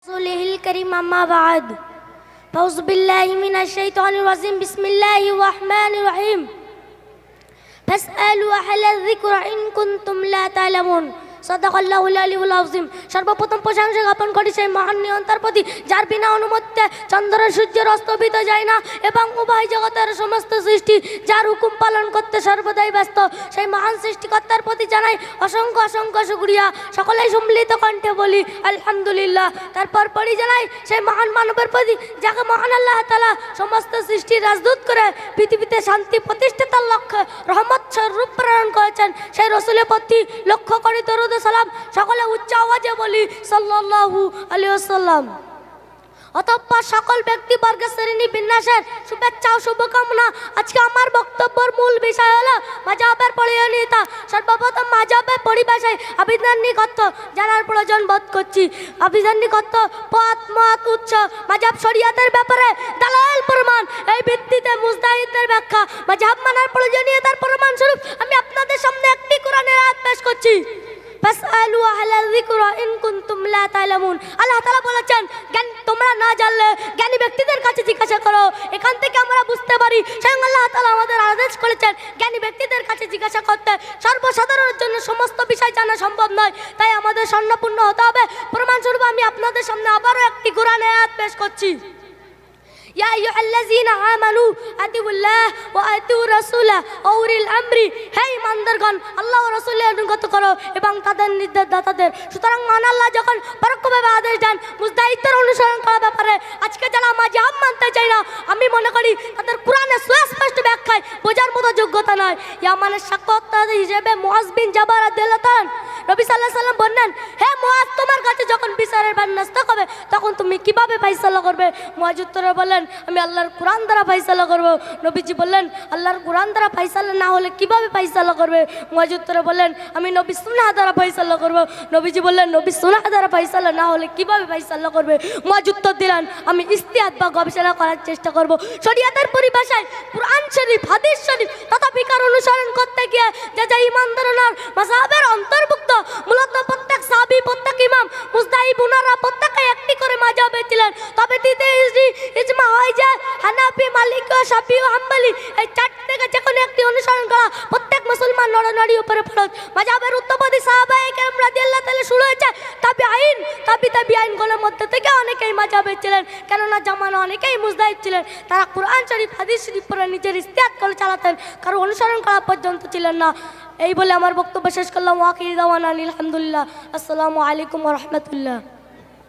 رسوله الكريم أما بعد. فأعوذ بالله من الشيطان الرجيم. بسم الله الرحمن الرحيم. فاسألوا أهل الذكر إن كنتم لا تعلمون. সদাকাল্লাহুল আলিউল আযীম। সর্বপ্রথম প্রশংসা জ্ঞাপন করি সেই মহান নিয়ন্তার যার বিনা অনুমতিতে চন্দ্র সূর্যের অস্তবিত যায় না এবং উভয় জগতের সমস্ত সৃষ্টি যার হুকুম পালন করতে সর্বদাই ব্যস্ত, সেই মহান সৃষ্টিকর্তার প্রতি জানাই অসংখ্য অসংখ্য শুকরিয়া। সকলেই সম্মিলিত কণ্ঠে বলি, আলহামদুলিল্লাহ। তারপর পরই জানাই সেই মহান মানবের প্রতি, যাকে মহান আল্লাহ তালা সমস্ত সৃষ্টির রাজদূত করে পৃথিবীতে শান্তি প্রতিষ্ঠাতার লক্ষ্যে রহমত রূপ প্রেরণ করেছেন, সেই রসুলের প্রতি লক্ষ্য করি দরুদ ও সালাম সকলে উচ্চ আওয়াজে বলি, সাল্লাল্লাহু আলাইহি ওয়াসাল্লাম অতঃপর সকল ব্যক্তিবর্গের শ্রেণি বিন্যাসের শুভেচ্ছা ও শুভকামনা। আজকে আমার বক্তব্যের মূল বিষয় হলো মাজাবের প্রয়োজনীয়তা সর্বপ্রথম মাজাবের পরিভাষায় আবিধান নিকত্ব জানার প্রয়োজন বোধ করছি। আবিধান নিকত্ব পথ, মত, উৎস মাজাব শরিয়াতের ব্যাপারে দালাল প্রমাণ। এই ভিত্তিতে মুজদাহিদের ব্যাখ্যা। মাজাব মানার প্রয়োজনীয়তার প্রমাণ স্বরূপ আমি আপনাদের সামনে একটি কোরআনের আয়াত পেশ করছি। ফাসআলু আহলাল যিকরা ইন কুনতুম লা তা'লামুন আল্লাহ তাআলা বলেছেন, জ্ঞান তোমরা না জানলে জ্ঞানী ব্যক্তিদের কাছে জিজ্ঞাসা করো। এখান থেকে আমরা বুঝতে পারি। স্বয়ং আল্লাহ তাআলা আমাদের আদেশ করেছেন, জ্ঞানী ব্যক্তিদের কাছে জিজ্ঞাসা করতে। সর্বসাধারণের জন্য সমস্ত বিষয় জানা সম্ভব নয়। তাই আমাদের স্বর্ণপূর্ণ হতে হবে। প্রমাণস্বরূপ আমি আপনাদের সামনে আবারও একটি কোরআন আয়াত পেশ করছি। يا أيها الذين آمنوا أطيعوا الله وأطيعوا رسوله وأولي الأمر হে ইমানদারগণ আল্লাহ ও রাসূলের অনুগত করো এবং তাদের নির্দেশদাতাদের সুতরাং মান আল্লাহ যখন পরোক্ষভাবে আদেশ দেন মুজদাহিদের অনুসরণ করার ব্যাপারে আজকে যারা মাঝহাব মানতে চায় না আমি মনে করি তাদের কোরআনে সুস্পষ্ট ব্যাখ্যায় বোঝার মতো যোগ্যতা নয় ইয়ামানের সাক্ষাৎ হিসেবে মুআজ বিন জাবার রাদিয়াল্লাহু তাআলা নবী সাল্লাল্লাহু আলাইহি সাল্লাম বললেন হে মুআজ তোমার যখন বিচারের ভার তখন তুমি কীভাবে ফাইসালা করবে? মুআজ উত্তরে বললেন, আমি আল্লাহর কোরআন দ্বারা ফাইসালা করব। নবীজি বললেন, আল্লাহর কোরআন দ্বারা ফাইসালা না হলে কীভাবে ফাইসালা করবে? মুআজ উত্তরে বললেন, আমি নবী সুন্নাহ দ্বারা ফাইসালা করব। নবীজি বললেন, নবী সুন্নাহ দ্বারা ফাইসালা না হলে কীভাবে ফাইসালা করবে? মুআজ উত্তর দিলেন, আমি ইস্তিহাদ বা গবেষণা করার চেষ্টা করব। শরিয়াতের পরিভাষায় কোরআন শরীফ, হাদিস শরীফ তথা বিকার অনুসরণ করতে গিয়ে যে যে ইমানদার ওনার মাসাহাবের অন্তর্ভুক্ত মূলত ইজমা হয় যে হানাফি, মালিক শাফি ও হাম্বলি এই চারটি থেকে যে কোনো একটি অনুসরণ করা প্রত্যেক মুসলমান নরনারী উপরে ফরজ মাজাবের উত্তরপদি সাহাবায়ে কেরাম রাদিয়াল্লাহু তাআলা শুরু হয়েছে। তাবি আইন তাবি তাবি আইনগুলোর মধ্যে থেকে অনেকেই মাজাবে ছিলেন। কেননা জামানা অনেকেই মুজদাহিব ছিলেন। তারা কোরআন শরীফ, হাদিস শরীফ পরে নিজের ইস্তিয়াত করে চালাতেন। কারও অনুসরণ করা পর্যন্ত ছিলেন না। এই বলে আমার বক্তব্য শেষ করলাম। ওয়াকির দাওয়ান আলহামদুলিল্লাহ আসসালামু আলাইকুম রহমতুল্লাহ।